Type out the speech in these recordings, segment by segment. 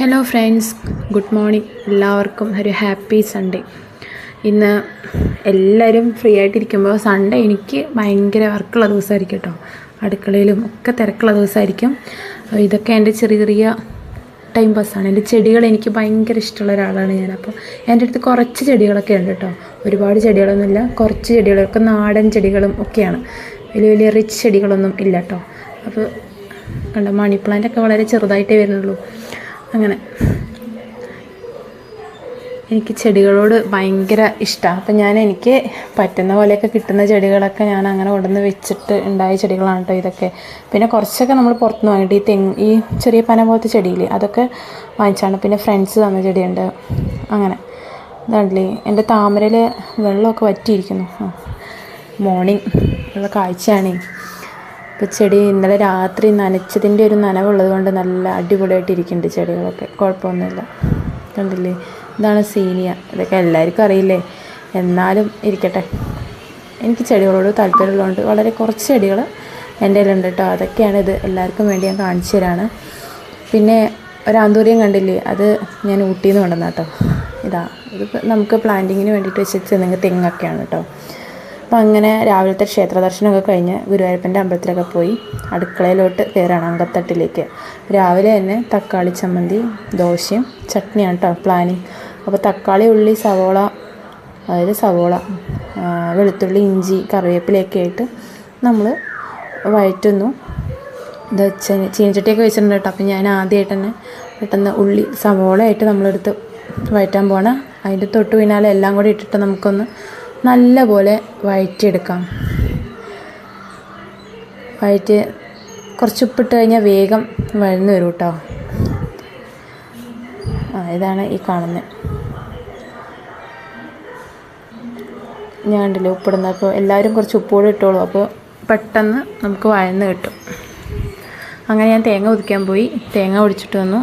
Hello friends good morning എല്ലാവർക്കും ഒരു happy Sunday ഇന്ന് എല്ലാവരും ഫ്രീ ആയിട്ടിരിക്കുമ്പോൾ സൺഡേ എനിക്ക് ഭയങ്കര വർക്കുള്ള ദിവസമായിരിക്കും കേട്ടോ. അടുക്കളയിലും ഒക്കെ തിരക്കുള്ള ദിവസമായിരിക്കും. ഇതൊക്കെ എന്റെ ചെറിയ ചെറിയ ടൈം പാസ്സാണ് എന്റെ ചെടികൾ എനിക്ക് ഭയങ്കര ഇഷ്ടമുള്ള ഒരാളാണ് ഞാൻ. അപ്പോൾ എന്റെ അടുത്ത് കുറച്ച് ചെടികളൊക്കെ ഉണ്ട് കേട്ടോ. ഒരുപാട് ചെടികളൊന്നുമില്ല. കുറച്ച് ചെടികളൊക്കെ നാടൻ ചെടികളും ഒക്കെയാണ്. വലിയ വലിയ റിച്ച് ചെടികളൊന്നും ഇല്ല കേട്ടോ. അപ്പോൾ കണ്ട മണി പ്ലാന്റ് ഒക്കെ വളരെ ചെറുതായിട്ടേ വരുന്നുള്ളൂ. അങ്ങനെ. എനിക്ക് ചെടികളോട് ഭയങ്കര ഇഷ്ടമാണ് അപ്പം ഞാൻ എനിക്ക് പറ്റുന്ന പോലെയൊക്കെ കിട്ടുന്ന ചെടികളൊക്കെ ഞാൻ അങ്ങനെ കൊണ്ടുവന്ന് വെച്ചിട്ട് ഉണ്ടായ ചെടികളാണ് കേട്ടോ ഇതൊക്കെ. പിന്നെ കുറച്ചൊക്കെ നമ്മൾ പുറത്തുനിന്ന് വാങ്ങിയിട്ട് ഈ തെങ്ങ് ഈ ചെറിയ പന പോലത്തെ ചെടിയില്ലേ അതൊക്കെ വാങ്ങിച്ചാണ്. പിന്നെ ഫ്രണ്ട്സ് തന്ന ചെടിയുണ്ട്. അങ്ങനെ. ഇതാണ്ടല്ലേ എന്റെ താമരയിൽ വെള്ളമൊക്കെ വറ്റിയിരിക്കുന്നു. മോർണിംഗ് ഉള്ള കാഴ്ചയാണേ. ഇപ്പോൾ ചെടി ഇന്നലെ രാത്രി നനച്ചതിന്റെ ഒരു നനവുള്ളത് കൊണ്ട് നല്ല അടിപൊളിയായിട്ട് ഇരിക്കുന്നുണ്ട് ചെടികളൊക്കെ. കുഴപ്പമൊന്നുമില്ല. കണ്ടില്ലേ? ഇതാണ് സീനിയ. ഇതൊക്കെ എല്ലാവർക്കും അറിയില്ലേ? എന്നാലും ഇരിക്കട്ടെ. എനിക്ക് ചെടികളോട് താല്പര്യമുള്ളതുകൊണ്ട് വളരെ കുറച്ച് ചെടികൾ എന്റെ കയ്യിലുണ്ട് കേട്ടോ. അതൊക്കെയാണ് ഇത് എല്ലാവർക്കും വേണ്ടി ഞാൻ കാണിച്ചു തരാണ്. പിന്നെ ഒരാന്തൂര്യം കണ്ടില്ലേ? അത് ഞാൻ ഊട്ടിയിൽ നിന്ന് കൊണ്ടുവന്ന കേട്ടോ. ഇതാ. ഇത് നമുക്ക് പ്ലാന്റിങ്ങിന് വേണ്ടിയിട്ട് വെച്ചിട്ട് തെങ്ങൊക്കെയാണ് കേട്ടോ. അപ്പം അങ്ങനെ രാവിലത്തെ ക്ഷേത്ര ദർശനമൊക്കെ കഴിഞ്ഞ് ഗുരുവായൂരപ്പന്റെ അമ്പലത്തിലൊക്കെ പോയി അടുക്കളയിലോട്ട് കയറാണ് അങ്കത്തട്ടിലേക്ക്. രാവിലെ തന്നെ തക്കാളി ചമ്മന്തി ദോശയും ചട്നിയാണ് കേട്ടോ പ്ലാനിങ് അപ്പോൾ തക്കാളി ഉള്ളി സവോള അതായത് സവോള വെളുത്തുള്ളി ഇഞ്ചി കറിവേപ്പിലയൊക്കെ ആയിട്ട് നമ്മൾ വഴറ്റുന്നു ഇത് ചീനച്ചട്ടിയൊക്കെ വെച്ചിട്ടുണ്ട് കേട്ടോ അപ്പം ഞാൻ ആദ്യമായിട്ട് തന്നെ പെട്ടെന്ന് ഉള്ളി സവോളയായിട്ട് നമ്മളെടുത്ത് വഴറ്റാൻ പോകണം അതിന്റെ തൊട്ട് പിന്നാലെ എല്ലാം കൂടി ഇട്ടിട്ട് നമുക്കൊന്ന് നല്ല പോലെ വഴറ്റിയെടുക്കാം വഴറ്റി കുറച്ച് ഉപ്പിട്ട് കഴിഞ്ഞാൽ വേഗം വഴന്ന് വരും കേട്ടോ. ആ ഇതാണ് ഈ കാണുന്നത്. ഞാൻ കണ്ടില്ലേ ഉപ്പിടുന്നത്. അപ്പോൾ എല്ലാവരും കുറച്ച് ഉപ്പോടെ ഇട്ടോളൂ. അപ്പോൾ പെട്ടെന്ന് നമുക്ക് വഴന്ന് കിട്ടും. അങ്ങനെ ഞാൻ തേങ്ങ ഒതുക്കാൻ പോയി. തേങ്ങ ഒടിച്ചിട്ട് വന്നു.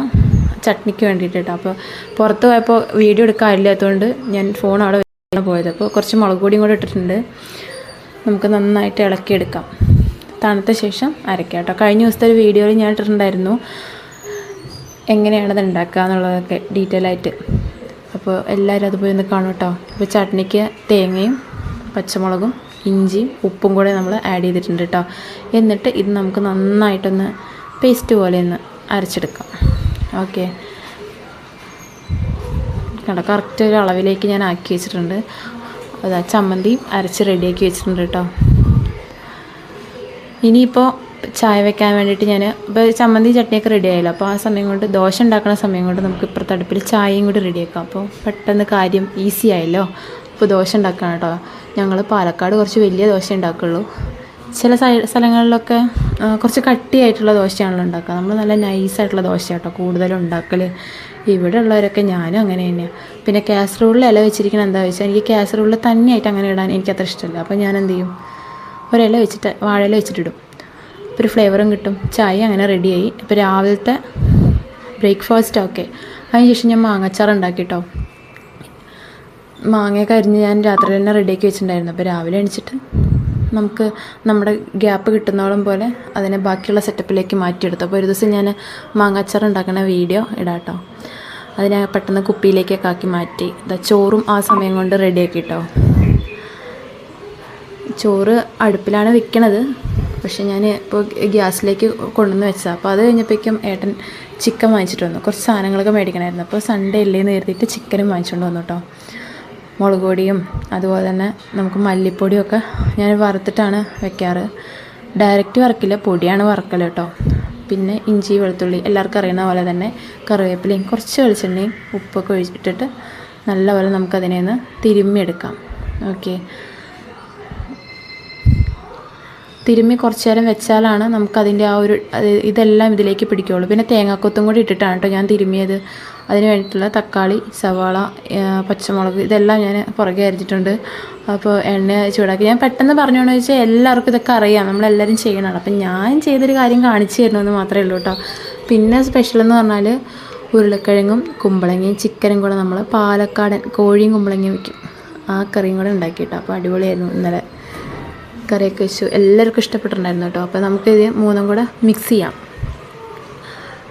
ചട്നിക്ക് വേണ്ടിയിട്ട് കേട്ടോ. അപ്പോൾ പുറത്ത് പോയപ്പോൾ വീഡിയോ എടുക്കാനില്ലാത്തതുകൊണ്ട് ഞാൻ ഫോൺ അവിടെ പോയത്. അപ്പോൾ കുറച്ച് മുളക് പൊടിയും കൂടെ ഇട്ടിട്ടുണ്ട്. നമുക്ക് നന്നായിട്ട് ഇളക്കിയെടുക്കാം. തണുത്ത ശേഷം അരയ്ക്കാം കേട്ടോ. കഴിഞ്ഞ ദിവസത്തെ ഒരു വീഡിയോയിൽ ഞാൻ ഇട്ടിട്ടുണ്ടായിരുന്നു. എങ്ങനെയാണത് ഉണ്ടാക്കുക എന്നുള്ളതൊക്കെ ഡീറ്റെയിൽ ആയിട്ട്. അപ്പോൾ എല്ലാവരും അത് പോയി ഒന്ന് കാണും കേട്ടോ. ഇപ്പോൾ ചട്നിക്ക് തേങ്ങയും പച്ചമുളകും ഇഞ്ചിയും ഉപ്പും കൂടെ നമ്മൾ ആഡ് ചെയ്തിട്ടുണ്ട് കേട്ടോ. എന്നിട്ട് ഇത് നമുക്ക് നന്നായിട്ടൊന്ന് പേസ്റ്റ് പോലെ ഒന്ന് അരച്ചെടുക്കാം. ഓക്കെ കണ്ടോ? കറക്റ്റ് ഒരു അളവിലേക്ക് ഞാൻ ആക്കി വെച്ചിട്ടുണ്ട്. അതാ ചമ്മന്തിയും അരച്ച് റെഡിയാക്കി വെച്ചിട്ടുണ്ട് കേട്ടോ ഇനിയിപ്പോൾ ചായ വെക്കാൻ വേണ്ടിയിട്ട് ഞാൻ ഇപ്പോൾ ചമ്മന്തി ചട്നിയൊക്കെ റെഡി ആയല്ലോ. അപ്പോൾ ആ സമയം കൊണ്ട് ദോശ ഉണ്ടാക്കുന്ന സമയം കൊണ്ട് നമുക്ക് ഇപ്പുറത്തെ അടുപ്പിൽ ചായയും കൂടി റെഡിയാക്കാം അപ്പോൾ പെട്ടെന്ന് കാര്യം ഈസി ആയല്ലോ. അപ്പോൾ ദോശ ഉണ്ടാക്കണം കേട്ടോ ഞങ്ങൾ പാലക്കാട് കുറച്ച് വലിയ ദോശ ഉണ്ടാക്കുള്ളൂ. ചില സ്ഥലങ്ങളിലൊക്കെ കുറച്ച് കട്ടിയായിട്ടുള്ള ദോശയാണല്ലോ ഉണ്ടാക്കുക. നമ്മൾ നല്ല നൈസായിട്ടുള്ള ദോശ കേട്ടോ കൂടുതലും ഉണ്ടാക്കൽ ഇവിടെ ഉള്ളവരൊക്കെ ഞാനും അങ്ങനെ തന്നെയാണ് പിന്നെ കാസറോളിൽ ഇല വെച്ചിരിക്കണം എന്താ വെച്ചാൽ എനിക്ക് കാസറോളിൽ തന്നെയായിട്ട് അങ്ങനെ ഇടാൻ എനിക്ക് അത്ര ഇഷ്ടമല്ല. അപ്പോൾ ഞാൻ എന്ത് ചെയ്യും? ഒരില വെച്ചിട്ട് വാഴയില വെച്ചിട്ടിടും അപ്പോൾ ഒരു ഫ്ലേവറും കിട്ടും. ചായ അങ്ങനെ റെഡിയായി. അപ്പോൾ രാവിലത്തെ ബ്രേക്ക്ഫാസ്റ്റ് ഓക്കെ അതിനുശേഷം ഞാൻ മാങ്ങച്ചാർ ഉണ്ടാക്കി കേട്ടോ മാങ്ങയൊക്കെ അരിഞ്ഞ് ഞാൻ രാത്രി തന്നെ റെഡിയാക്കി വെച്ചിട്ടുണ്ടായിരുന്നു. അപ്പോൾ രാവിലെ എണിച്ചിട്ട് നമുക്ക് നമ്മുടെ ഗ്യാപ്പ് കിട്ടുന്നോളം പോലെ അതിനെ ബാക്കിയുള്ള സെറ്റപ്പിലേക്ക് മാറ്റിയെടുത്തു. അപ്പോൾ ഒരു ദിവസം ഞാൻ മാങ്ങാച്ചാർ ഉണ്ടാക്കുന്ന വീഡിയോ ഇടാട്ടോ. അതിനെ പെട്ടെന്ന് കുപ്പിയിലേക്കൊക്കെ ആക്കി മാറ്റി. ചോറും ആ സമയം കൊണ്ട് റെഡിയാക്കി കേട്ടോ ചോറ് അടുപ്പിലാണ് വെക്കണത്. പക്ഷെ ഞാൻ ഇപ്പോൾ ഗ്യാസിലേക്ക് കൊണ്ടുവന്ന് വെച്ചതാണ് അപ്പോൾ അത് കഴിഞ്ഞപ്പോഴേക്കും ഏട്ടൻ ചിക്കൻ വാങ്ങിച്ചിട്ട് വന്നു. കുറച്ച് സാധനങ്ങളൊക്കെ മേടിക്കണമായിരുന്നു അപ്പോൾ സൺഡേ ഇല്ലേന്ന് കരുതിയിട്ട് ചിക്കനും വാങ്ങിച്ചുകൊണ്ട് വന്നു കേട്ടോ മുളക് പൊടിയും അതുപോലെ തന്നെ നമുക്ക് മല്ലിപ്പൊടിയൊക്കെ ഞാൻ വറുത്തിട്ടാണ് വെക്കാറ്. ഡയറക്റ്റ് വറക്കില്ല പൊടിയാണ് വറക്കൽ കേട്ടോ. പിന്നെ ഇഞ്ചി വെളുത്തുള്ളി എല്ലാവർക്കും അറിയുന്ന പോലെ തന്നെ കറിവേപ്പിലയും കുറച്ച് വെളിച്ചെണ്ണയും ഉപ്പൊക്കെ ഒഴിച്ചിട്ടിട്ട് നല്ലപോലെ നമുക്കതിനെ ഒന്ന് തിരുമ്മിയെടുക്കാം. ഓക്കെ തിരുമ്മി കുറച്ച് നേരം വെച്ചാലാണ് നമുക്കതിന്റെ ആ ഒരു ഇതെല്ലാം ഇതിലേക്ക് പിടിക്കുകയുള്ളൂ പിന്നെ തേങ്ങാക്കൊത്തും കൂടി ഇട്ടിട്ടാണ് കേട്ടോ ഞാൻ തിരുമ്മിയത്. അതിന് വേണ്ടിയിട്ടുള്ള തക്കാളി സവാള പച്ചമുളക് ഇതെല്ലാം ഞാൻ പുറകെ അരിഞ്ഞിട്ടുണ്ട്. അപ്പോൾ എണ്ണ ചൂടാക്കി. ഞാൻ പെട്ടെന്ന് പറഞ്ഞോന്ന് ചോദിച്ചാൽ എല്ലാവർക്കും ഇതൊക്കെ അറിയാം. നമ്മളെല്ലാവരും ചെയ്യണതാണ്. അപ്പം ഞാൻ ചെയ്തൊരു കാര്യം കാണിച്ചു തരണമെന്ന് മാത്രമേ ഉള്ളൂ കേട്ടോ. പിന്നെ സ്പെഷ്യൽ എന്ന് പറഞ്ഞാൽ ഉരുളക്കിഴങ്ങും കുമ്പളങ്ങയും ചിക്കനും കൂടെ നമ്മൾ പാലക്കാടൻ കോഴിയും കുമ്പളങ്ങയും വയ്ക്കും ആ കറിയും കൂടെ ഉണ്ടാക്കി കേട്ടോ. അപ്പോൾ അടിപൊളിയായിരുന്നു ഇന്നലെ. കറിയൊക്കെ വെച്ചു. എല്ലാവർക്കും ഇഷ്ടപ്പെട്ടിട്ടുണ്ടായിരുന്നു കേട്ടോ. അപ്പോൾ നമുക്കിത് മൂന്നും കൂടെ മിക്സ് ചെയ്യാം.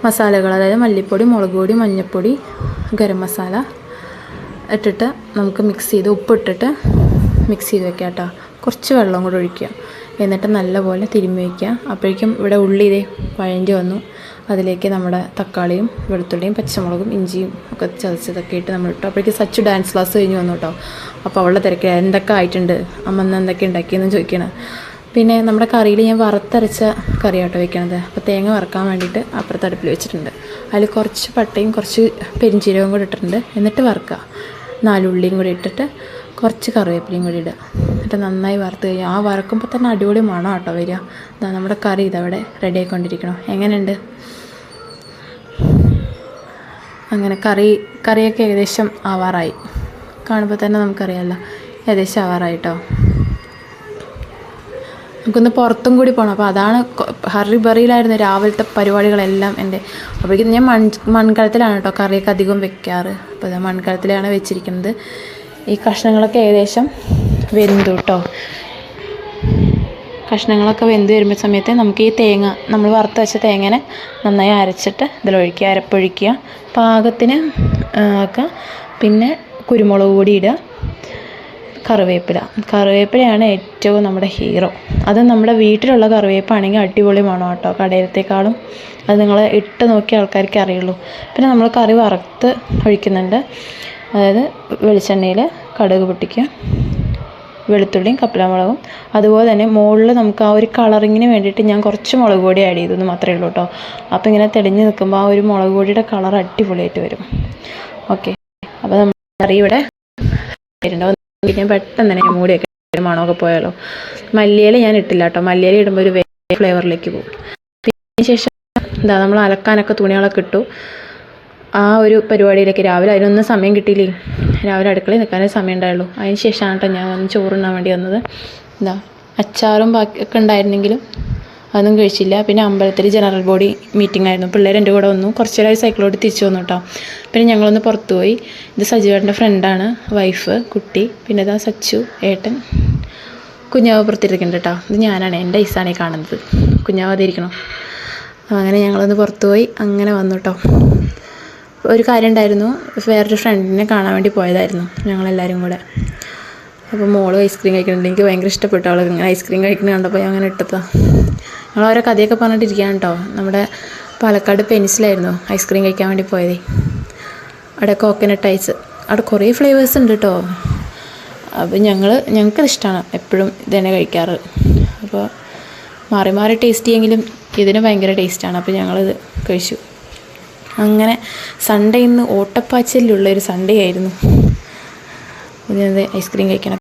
മസാലകൾ അതായത് മല്ലിപ്പൊടി മുളക് പൊടി മഞ്ഞൾപ്പൊടി ഗരം മസാല ഇട്ടിട്ട് നമുക്ക് മിക്സ് ചെയ്ത് ഉപ്പിട്ടിട്ട് മിക്സ് ചെയ്ത് വെക്കാം കേട്ടോ. കുറച്ച് വെള്ളം കൂടെ ഒഴിക്കുക. എന്നിട്ട് നല്ലപോലെ തിരുമ്മി വയ്ക്കുക അപ്പോഴേക്കും ഇവിടെ ഉള്ളി ഇതേ വഴണ്ടി വന്നു. അതിലേക്ക് നമ്മുടെ തക്കാളിയും വെളുത്തുള്ളിയും പച്ചമുളകും ഇഞ്ചിയും ഒക്കെ ചതച്ചതൊക്കെ ഇട്ട് നമ്മൾ ഇട്ടു. അപ്പോഴേക്കും സച്ചു ഡാൻസ് ക്ലാസ് കഴിഞ്ഞ് വന്നു കേട്ടോ. അപ്പോൾ അവളുടെ തിരക്ക് എന്തൊക്കെ ആയിട്ടുണ്ട്? അമ്മ എന്തൊക്കെ ഉണ്ടാക്കിയെന്ന് ചോദിക്കണം പിന്നെ നമ്മുടെ കറിയിൽ ഞാൻ വറുത്തരച്ച കറിയാട്ടോ വെക്കണത്. അപ്പോൾ തേങ്ങ വറക്കാൻ വേണ്ടിയിട്ട് അപ്പുറത്ത് അടുപ്പിൽ വെച്ചിട്ടുണ്ട്. അതിൽ കുറച്ച് പട്ടയും കുറച്ച് പെരിഞ്ചീരകവും കൂടി ഇട്ടിട്ടുണ്ട്. എന്നിട്ട് വറുക്കുക. നാലുള്ളിയും കൂടി ഇട്ടിട്ട് കുറച്ച് കറിവേപ്പിലയും കൂടി ഇടുക. എന്നിട്ട് നന്നായി വറുത്ത് കഴിഞ്ഞാൽ ആ വറക്കുമ്പോൾ തന്നെ അടിപൊളി മണം കേട്ടോ വരിക. ഇതാ നമ്മുടെ കറി ഇതവിടെ റെഡി ആയിക്കൊണ്ടിരിക്കണം. എങ്ങനെയുണ്ട്? അങ്ങനെ കറി കറിയൊക്കെ ഏകദേശം ആവാറായി. കാണുമ്പോൾ തന്നെ നമുക്കറിയാമല്ലോ ഏകദേശം ആവാറായി കേട്ടോ നമുക്കൊന്ന് പുറത്തും കൂടി പോകണം അപ്പോൾ അതാണ് ഹറി ബറിയിലായിരുന്നു രാവിലത്തെ പരിപാടികളെല്ലാം എന്റെ. അപ്പോഴേക്കും ഞാൻ മൺ മൺകലത്തിലാണ് കേട്ടോ കറിയൊക്കെ അധികം വെക്കാറ്. അപ്പോൾ ഞാൻ മൺകലത്തിലാണ് വെച്ചിരിക്കുന്നത്. ഈ കഷ്ണങ്ങളൊക്കെ ഏകദേശം വെന്തു കേട്ടോ. കഷ്ണങ്ങളൊക്കെ വെന്ത് വരുമ്പോൾ സമയത്ത് നമുക്ക് ഈ തേങ്ങ നമ്മൾ വറുത്ത് വെച്ച തേങ്ങനെ നന്നായി അരച്ചിട്ട് ഇതിലൊഴിക്കുക അരപ്പൊഴിക്കുക. പാകത്തിന് ആക്കുക പിന്നെ കുരുമുളക് പൊടി ഇടുക. കറിവേപ്പില. കറിവേപ്പിലയാണ് ഏറ്റവും നമ്മുടെ ഹീറോ. അത് നമ്മുടെ വീട്ടിലുള്ള കറിവേപ്പാണെങ്കിൽ അടിപൊളി മണം കേട്ടോ കടയിലത്തേക്കാളും അത് നിങ്ങൾ ഇട്ട് നോക്കിയ ആൾക്കാർക്ക് അറിയുള്ളൂ. പിന്നെ നമ്മൾ കറി വറുത്ത് ഒഴിക്കുന്നുണ്ട്. അതായത് വെളിച്ചെണ്ണയിൽ കടുക് പൊട്ടിക്കുക വെളുത്തുള്ളിയും കപ്പലമുളകും. അതുപോലെ തന്നെ മുകളിൽ നമുക്ക് ആ ഒരു കളറിങ്ങിന് വേണ്ടിയിട്ട് ഞാൻ കുറച്ച് മുളക് പൊടി ആഡ് ചെയ്തു എന്ന് മാത്രമേ ഉള്ളൂ കേട്ടോ അപ്പോൾ ഇങ്ങനെ തെളിഞ്ഞ് നിൽക്കുമ്പോൾ ആ ഒരു മുളക് പൊടിയുടെ കളർ അടിപൊളിയായിട്ട് വരും. ഓക്കെ. അപ്പോൾ നമ്മൾ കറി ഇവിടെ വരുന്നുണ്ടോ. ഞാൻ പെട്ടെന്ന് തന്നെ മൂടിയൊക്കെ മണമൊക്കെ പോയാലോ? മല്ലിയില ഞാൻ ഇട്ടില്ല കേട്ടോ. മല്ലിയില ഇടുമ്പോൾ ഒരു വേറെ ഫ്ലേവറിലേക്ക് പോകും. പിന്നെ ശേഷം എന്താ നമ്മൾ അലക്കാനൊക്കെ തുണികളൊക്കെ ഇട്ടു. ആ ഒരു പരിപാടിയിലേക്ക് രാവിലെ അതിനൊന്നും സമയം കിട്ടിയില്ലേ? രാവിലെ അടുക്കളയിൽ നിൽക്കാനേ സമയം ഉണ്ടായുള്ളൂ. അതിന് ശേഷമാണ് കേട്ടോ ഞാൻ വന്ന് ചോറുണ്ണാൻ വേണ്ടി വന്നത്. എന്താ അച്ചാറും ബാക്കി ഒക്കെ ഉണ്ടായിരുന്നെങ്കിലും അതൊന്നും കഴിച്ചില്ല. പിന്നെ അമ്പലത്തിൽ ജനറൽ ബോഡി മീറ്റിംഗ് ആയിരുന്നു. പിള്ളേർ എന്റെ കൂടെ വന്നു. കുറച്ച് നേരം സൈക്കിളോട് തിരിച്ചു വന്നു കേട്ടോ പിന്നെ ഞങ്ങളൊന്ന് പുറത്തു പോയി. ഇത് സജീവേട്ടന്റെ ഫ്രണ്ടാണ് വൈഫ് കുട്ടി. പിന്നെ ഇതാ സച്ചു ഏട്ടൻ. കുഞ്ഞാവ് പുറത്തിരിക്കുന്നുണ്ട് കേട്ടോ ഇത് ഞാനാണ്. എന്റെ ഐസാണ് ഈ കാണുന്നത്. കുഞ്ഞാവ് അതിരിക്കണം? അങ്ങനെ ഞങ്ങളൊന്ന് പുറത്തു പോയി. അങ്ങനെ വന്നു കേട്ടോ ഒരു കാര്യം ഉണ്ടായിരുന്നു. വേറൊരു ഫ്രണ്ടിനെ കാണാൻ വേണ്ടി പോയതായിരുന്നു ഞങ്ങളെല്ലാവരും കൂടെ. അപ്പോൾ മോൾ ഐസ്ക്രീം കഴിക്കുന്നുണ്ട്. എനിക്ക് ഭയങ്കര ഇഷ്ടപ്പെട്ടു അവൾ ഇങ്ങനെ ഐസ്ക്രീം കഴിക്കുന്നത് കണ്ടപ്പോൾ ഞാൻ അങ്ങനെ ഇട്ടതാ. ഞങ്ങൾ ഓരോ കഥയൊക്കെ പറഞ്ഞിട്ടിരിക്കുകയാണ് കേട്ടോ. നമ്മുടെ പാലക്കാട് പെൻസിലായിരുന്നു ഐസ്ക്രീം കഴിക്കാൻ വേണ്ടി പോയത്. അവിടെ കോക്കനട്ട് ഐസ് അവിടെ കുറേ ഫ്ലേവേഴ്സ് ഉണ്ട് കേട്ടോ. അപ്പോൾ ഞങ്ങൾ ഞങ്ങൾക്കത് ഇഷ്ടമാണ് എപ്പോഴും ഇത് തന്നെ കഴിക്കാറ്. അപ്പോൾ മാറി മാറി ടേസ്റ്റ് ചെയ്യെങ്കിലും ഇതിന് ഭയങ്കര ടേസ്റ്റാണ് അപ്പോൾ ഞങ്ങളിത് കഴിച്ചു. അങ്ങനെ സൺഡേ ഇന്ന് ഓട്ടപ്പാച്ചലിലുള്ള ഒരു സൺഡേ ആയിരുന്നു. ഇത് ഐസ്ക്രീം കഴിക്കണം.